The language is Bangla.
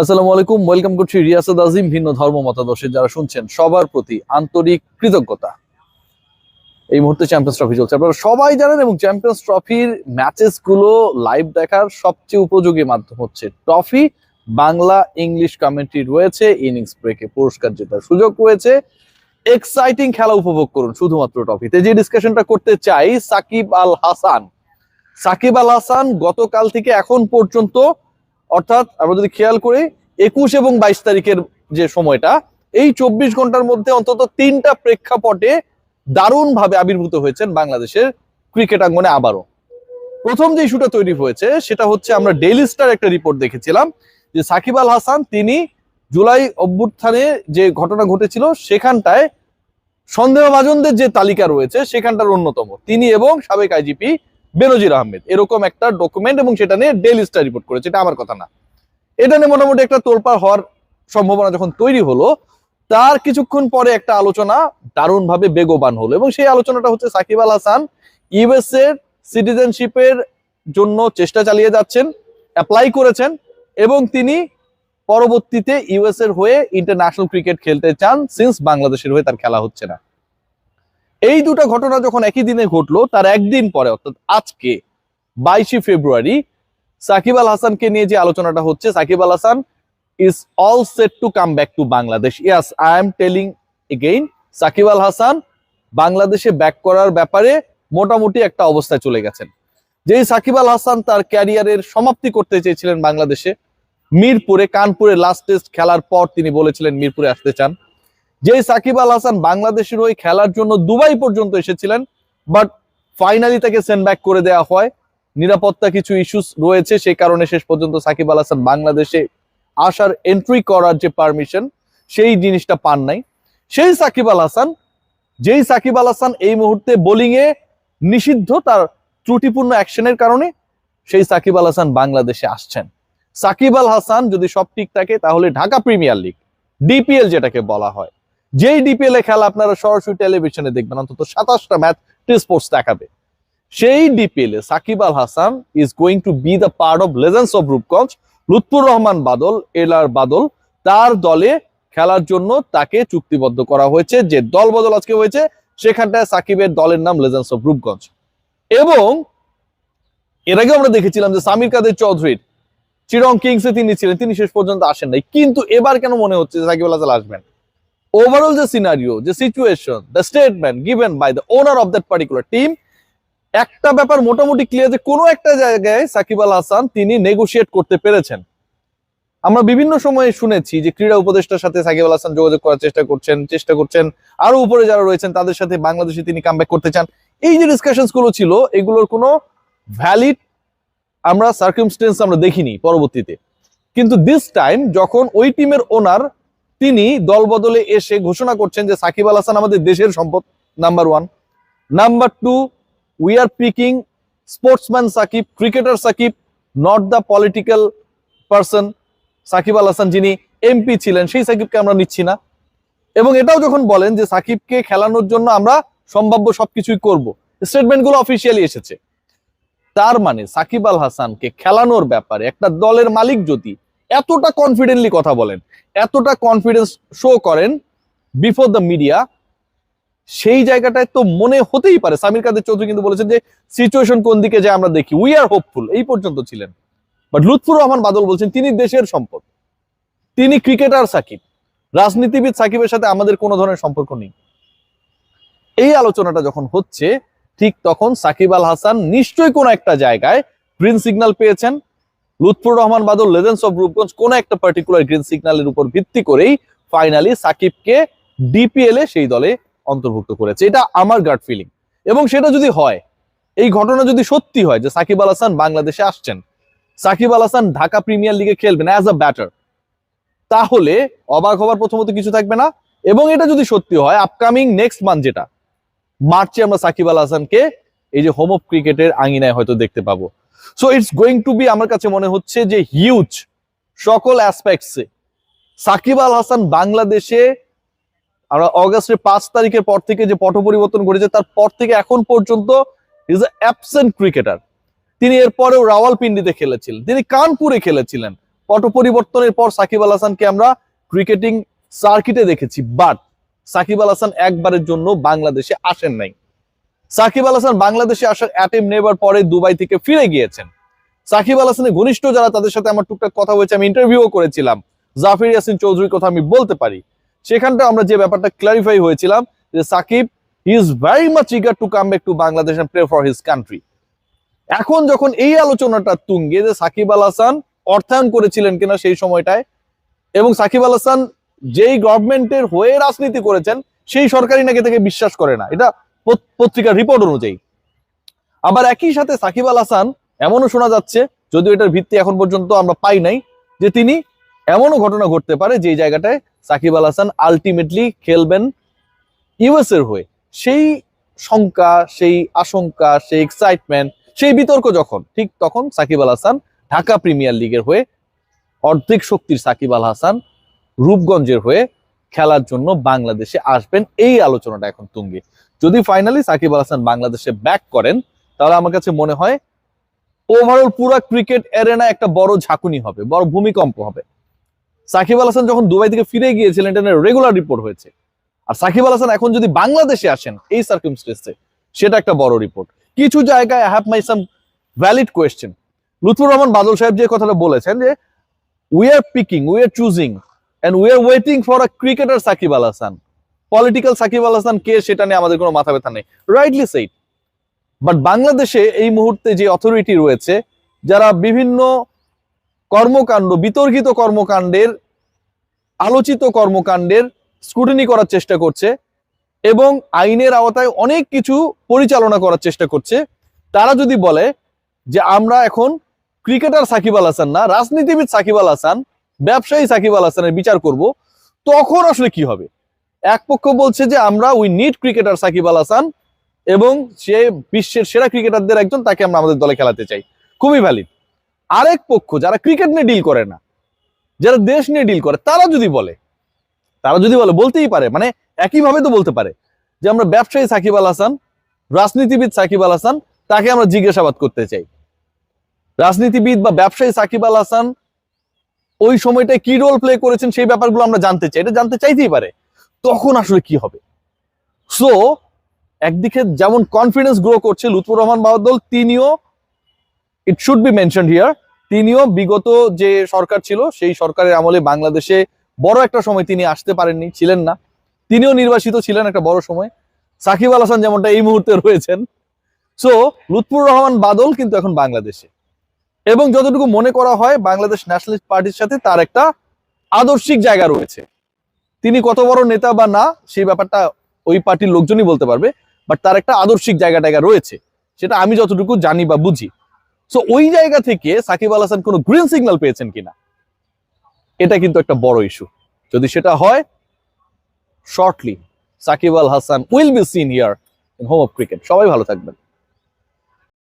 আসসালামু আলাইকুম ওয়েলকাম করছি রিয়াসাদ আজিম, ভিন্ন ধর্ম মতাদর্শে যারা শুনছেন সবার প্রতি আন্তরিক কৃতজ্ঞতা। এই মুহূর্তে চ্যাম্পিয়ন্স ট্রফি চলছে। আপনারা সবাই জানেন এবং চ্যাম্পিয়ন্স ট্রফির ম্যাচেসগুলো লাইভ দেখার সবচেয়ে উপযোগী মাধ্যম হচ্ছে ট্রফি বাংলা ইংলিশ কমেন্ট্রি রয়েছে ইনিংস ব্রেকে পুরস্কার জেতার সুযোগ রয়েছে। এক্সাইটিং খেলা উপভোগ করুন শুধুমাত্র ট্রফিতে যে ডিসকাশনটা করতে চাই, সাকিব আল হাসান। সাকিব আল হাসান গতকাল থেকে এখন পর্যন্ত অর্থাৎ আমরা যদি খেয়াল করি, একুশ এবং বাইশ তারিখের যে সময়টা, এই চব্বিশ ঘণ্টার মধ্যে অন্তত তিনটা প্রেক্ষাপটে দারুণ ভাবে আবির্ভূত হয়েছেন বাংলাদেশের ক্রিকেট আঙ্গনে আবারও। প্রথম যে ইস্যুটা তৈরি হয়েছে, সেটা হচ্ছে আমরা ডেইলি স্টার একটা রিপোর্ট দেখেছিলাম, যে সাকিব আল হাসান তিনি জুলাই অভ্যুত্থানে যে ঘটনা ঘটেছিল, সেখানটায় সন্দেহভাজনদের যে তালিকা রয়েছে, সেখানটার অন্যতম। তিনি এবং সাবেক আইজিপি বেনজির আহমেদ। এরকম একটা ডকুমেন্ট এবং সেটা নিয়ে ডেইলি স্টার রিপোর্ট করেছে, এটা আমার কথা না। এটা নিয়ে মোটামুটি একটা তোলপাড় হওয়ার সম্ভাবনা যখন তৈরি হলো, তার কিছুক্ষণ পরে একটা আলোচনা দারুণ ভাবে বেগবান হলো এবং সেই আলোচনাটা হচ্ছে সাকিব আল হাসান ইউএস এর সিটিজেনশিপের জন্য চেষ্টা চালিয়ে যাচ্ছেন অ্যাপ্লাই করেছেন এবং তিনি পরবর্তীতে ইউএস এর হয়ে ইন্টারন্যাশনাল ক্রিকেট খেলতে চান সিন্স বাংলাদেশের হয়ে তার খেলা হচ্ছে না। এই দুটো ঘটনা যখন একই দিনে ঘটলো, তার একদিন পরে, অর্থাৎ আজকে, বাইশে ফেব্রুয়ারি, সাকিব আল হাসানকে নিয়ে যে আলোচনাটা হচ্ছে, Shakib Al Hasan is all set to come back to Bangladesh yes I am telling again Shakib Al Hasan বাংলাদেশে ব্যাক করার ব্যাপারে মোটামুটি একটা অবস্থায় চলে গেছেন। যেই সাকিব আল হাসান তার ক্যারিয়ারের সমাপ্তি করতে চেয়েছিলেন বাংলাদেশে, মিরপুরে, কানপুরে লাস্ট টেস্ট খেলার পর তিনি বলেছিলেন মিরপুরে আসতে চান। যে সাকিব আল হাসান বাংলাদেশের হয়ে খেলার জন্য দুবাই পর্যন্ত এসেছিলেন বাট ফাইনালি তাকে সেন্ড ব্যাক করে দেওয়া হয়। নিরাপত্তা কিছু ইস্যুস রয়েছে, সেই কারণে শেষ পর্যন্ত সাকিব আল হাসান বাংলাদেশে আসার এন্ট্রি করার যে পারমিশন সেই জিনিসটা পান নাই। সেই সাকিব আল হাসান, যেই সাকিব আল হাসান এই মুহূর্তে বোলিং এ নিষিদ্ধ তার ত্রুটিপূর্ণ অ্যাকশনের কারণে, সেই সাকিব আল হাসান বাংলাদেশে আসছেন। সাকিব আল হাসান যদি সব ঠিক থাকে, তাহলে ঢাকা প্রিমিয়ার লিগ ডিপিএল যেটাকে বলা হয় যেই ডিপিএল এ খেলা আপনারা সরাসরি টেলিভিশনে দেখবেন, অন্তত সাতাশটা ম্যাচ টি স্পোর্টস দেখাবে। সেই DPL A Shakib Al Hasan is going to be the part of legends of Rupganj Lutfur Rahman Badal এলার Badal, তার দলে খেলার জন্য তাকে চুক্তিবদ্ধ করা হয়েছে, যে দল বদল আজকে হয়েছে, সেখানটায় সাকিবের দলের নাম লেজেন্স অফ রূপগঞ্জ এবং এর আগে আমরা দেখেছিলাম যে সামির কাদের চৌধুরীর, চিরং কিংসে তিনি ছিলেন, তিনি শেষ পর্যন্ত আসেন নাই। কিন্তু এবার কেন মনে হচ্ছে সাকিব আল হাসান আসবেন? ওভারঅল যে সিনারিও যে situation the statement given by the owner of that particular team একটা ব্যাপার মোটামুটি ক্লিয়ার যে কোনো একটা জায়গায় সাকিব আল হাসান তিনি নেগোশিয়েট করতে পেরেছেন। আমরা বিভিন্ন সময়ে শুনেছি যে ক্রীড়া উপদেষ্টার সাথে সাকিব আল হাসান যোগাযোগ করার চেষ্টা করছেন চেষ্টা করছেন। আরও উপরে যারা রয়েছেন, তাদের সাথে বাংলাদেশে তিনি কামব্যাক করতে চান। এই যে ডিসকাশনসগুলো ছিল, এগুলোর কোনো ভ্যালিড আমরা সার্কিমস্টেন্স আমরা দেখিনি পরবর্তীতে। কিন্তু দিস টাইম যখন ওই টিমের ওনার তিনি দল বদলে এসে ঘোষণা করছেন যে সাকিব আল হাসান আমাদের দেশের সম্পদ number one number two we are picking sportsman Shakib cricketer Shakib not the political person Shakib Al Hasan যিনি এমপি ছিলেন, সেই সাকিবকে আমরা নিচ্ছি না। এবং এটাও যখন বলেন যে সাকিবকে খেলানোর জন্য আমরা সম্ভাব্য সবকিছুই করব স্টেটমেন্টগুলো অফিসিয়ালি এসেছে। তার মানে সাকিব আল হাসানকে খেলানোর ব্যাপারে একটা দলের মালিক যদি এতটা কনফিডেন্টলি কথা বলেন, এতটা কনফিডেন্স শো করেন বিফোর দ্য মিডিয়া সেই জায়গাটায় তো মনে হতেই পারে। সামির কাদের চৌধুরী কিন্তু বলেছেন যে সিচুয়েশন কোন দিকে যায় আমরা দেখি। উই আর হোপফুল এই পর্যন্ত ছিলেন। বাট লুৎফুর রহমান বাদল বলছেন, তিনি দেশের সম্পদ। তিনি ক্রিকেটার সাকিব। রাজনীতিবিদ সাকিবের সাথে আমাদের কোনো ধরনের সম্পর্ক নেই। এই আলোচনাটা যখন হচ্ছে, ঠিক তখন সাকিব আল হাসান নিশ্চয়ই কোনো একটা জায়গায় গ্রিন সিগন্যাল পেয়েছেন। লুৎফুর রহমান বাদল লেজেন্স অফ রূপগঞ্জ কোন একটা পার্টিকুলার গ্রিন সিগন্যালের উপর ভিত্তি করেই ফাইনালি সাকিবকে ডিপিএল এ সেই দলে অন্তর্ভুক্ত করেছে। এটা আমার গার্ড ফিলিং এবং সেটা যদি হয়, এই ঘটনা যদি সত্যি হয় যে সাকিব আল হাসান বাংলাদেশে আসছেন, সাকিব আল হাসান ঢাকা প্রিমিয়ার লিগে খেলবেন অ্যাজ আ ব্যাটার তাহলে অবাক হবার প্রথমত কিছু থাকবে না। এবং এটা যদি সত্যি হয় আপকামিং নেক্সট মান্থ যেটা, মার্চে আমরা সাকিব আল হাসানকে এই যে হোম অফ ক্রিকেটের আঙিনায় হয়তো দেখতে পাবো। So it's going to be আমার কাছে মনে হচ্ছে যে হিউজ সকল অ্যাসপেক্টসে সাকিব আল হাসান বাংলাদেশে আমরা অগাস্টের পাঁচ তারিখের পর থেকে যে পট পরিবর্তন ঘটেছে, তার পর থেকে এখন পর্যন্ত ইজ অ্যাবসেন্ট ক্রিকেটার তিনি এরপরেও রাওয়ালপিন্ডিতে খেলেছিলেন। তিনি কানপুরে খেলেছিলেন। পট পরিবর্তনের পর সাকিব আল হাসানকে আমরা ক্রিকেটিং সার্কিটে দেখেছি। বাট সাকিব আল হাসান একবারের জন্য বাংলাদেশে আসেন নাই। সাকিব আল হাসান বাংলাদেশে আসার অ্যাটেম নেবার পরে দুবাই থেকে ফিরে গিয়েছেন। সাকিব আল হাসানের ঘনিষ্ঠ যারা, তাদের সাথে আমার টুকটাক কথা হয়েছে, আমি ইন্টারভিউ করেছিলাম। জাফির ইয়াসিন চৌধুরীর কথা আমি বলতে পারি। সেখানটা আমরা যে ব্যাপারটা ক্লারিফাই হয়েছিলাম, যে Shakib he is very much eager to come back to Bangladesh and play for his country এখন যখন এই আলোচনাটা তুঙ্গে যে সাকিব আল হাসান অর্থায়ন করেছিলেন কিনা সেই সময়টায়, এবং সাকিব আল হাসান যেই গভর্নমেন্টের হয়ে রাজনীতি করেছেন, সেই সরকারি নাকি তাকে বিশ্বাস করে না। এটা পত্রিকার রিপোর্ট অনুযায়ী। আবার একই সাথে সাকিব আল হাসান এমনও শোনা যাচ্ছে, যদিও এটার ভিত্তি এখন পর্যন্ত আমরা পাই নাই, যে তিনি এমনও ঘটনা ঘটতে পারে যে জায়গাটায় সাকিব আল হাসান আলটিমেটলি খেলবেন ইউএস এর হয়ে। সেই শঙ্কা, সেই আশঙ্কা, সেই এক্সাইটমেন্ট সেই বিতর্ক যখন, ঠিক তখন সাকিব আল হাসান ঢাকা প্রিমিয়ার লিগের হয়ে অর্ধেক শক্তির সাকিব আল হাসান রূপগঞ্জের হয়ে খেলার জন্য বাংলাদেশে আসবেন। এই আলোচনাটা এখন তুঙ্গে। যদি ফাইনালি সাকিব আল হাসান বাংলাদেশে ব্যাক করেন, তাহলে আমার কাছে মনে হয় ওভারঅল পুরো ক্রিকেট এরেনা একটা বড় ঝাঁকুনি হবে, বড় ভূমিকম্প হবে। সাকিব আল হাসান যখন দুবাই থেকে ফিরে গিয়েছিলেন, এটা রেগুলার রিপোর্ট হয়েছে। আর সাকিব আল হাসান এখন যদি বাংলাদেশে আসেন, এই সার্কিমস্টেন্সে সেটা একটা বড় রিপোর্ট কিছু জায়গায় have my some valid question Lutfur Rahman Badal সাহেব যে কথাটা বলেছেন যে we are picking we are choosing and we are waiting for a cricketer Shakib Al Hasan. Political Shakib Al Hasan কে সেটা নিয়ে আমাদের কোনো মাথা ব্যথা নেই। রাইটলি সেইট বাট বাংলাদেশে এই মুহূর্তে যে অথরিটি রয়েছে, যারা বিভিন্ন কর্মকাণ্ড, বিতর্কিত কর্মকাণ্ডের, আলোচিত কর্মকাণ্ডের স্ক্রুটিনি করার চেষ্টা করছে এবং আইনের আওতায় অনেক কিছু পরিচালনা করার চেষ্টা করছে, তারা যদি বলে যে আমরা এখন ক্রিকেটার সাকিব আল হাসান না, রাজনীতিবিদ সাকিব আল হাসান, ব্যবসায়ী সাকিব আল হাসানের বিচার করব, তখন আসলে কি হবে? এক পক্ষ বলছে যে আমরা we need cricketer Shakib Al Hasan এবং সে বিশ্বের সেরা ক্রিকেটারদের একজন, তাকে আমরা আমাদের দলে খেলাতে চাই। খুবই ভ্যালিড আরেক পক্ষ যারা ক্রিকেট নিয়ে ডিল করে না, যারা দেশ নিয়ে ডিল করে, তারা যদি বলে, তারা যদি বলে, বলতেই পারে মানে একইভাবে তো বলতে পারে যে আমরা ব্যবসায়ী সাকিব আল হাসান, রাজনীতিবিদ সাকিব আল হাসান, তাকে আমরা জিজ্ঞাসাবাদ করতে চাই। রাজনীতিবিদ বা ব্যবসায়ী সাকিব আল হাসান ওই সময়টায় কি রোল প্লে করেছেন সেই ব্যাপারগুলো আমরা জানতে চাই। এটা জানতে চাইতেই পারে। তখন আসলে কি হবে? সো একদিকে যেমন কনফিডেন্স গ্রো করছে লুৎফুর রহমান বাহাদুল তিনিও it should be mention here তিনিও বিগত যে সরকার ছিল, সেই সরকারের আমলে বাংলাদেশে বড় একটা সময় তিনি আসতে পারেননি, ছিলেন না। তিনিও নির্বাসিত ছিলেন একটা বড় সময়। সাকিব আল হাসান যেমনটা এই মুহূর্তে রয়েছেন। সো লুৎফুর রহমান বাদল কিন্তু এখন বাংলাদেশে। এবং যতটুকু মনে করা হয়, বাংলাদেশ ন্যাশনালিস্ট পার্টির সাথে তার একটা আদর্শিক জায়গা রয়েছে। তিনি কত বড় নেতা বা না, সেই ব্যাপারটা ওই পার্টির লোকজনই বলতে পারবে বাট তার একটা আদর্শিক জায়গা রয়েছে, সেটা আমি যতটুকু জানি বা বুঝি। সো ওই জায়গা থেকে সাকিব আল হাসান কোনো গ্রিন সিগন্যাল পেয়েছেন কিনা? এটা কিন্তু একটা বড় ইস্যু যদি সেটা হয় shortly Shakib Al Hasan will be seen here in home of cricket সবাই ভালো থাকবেন।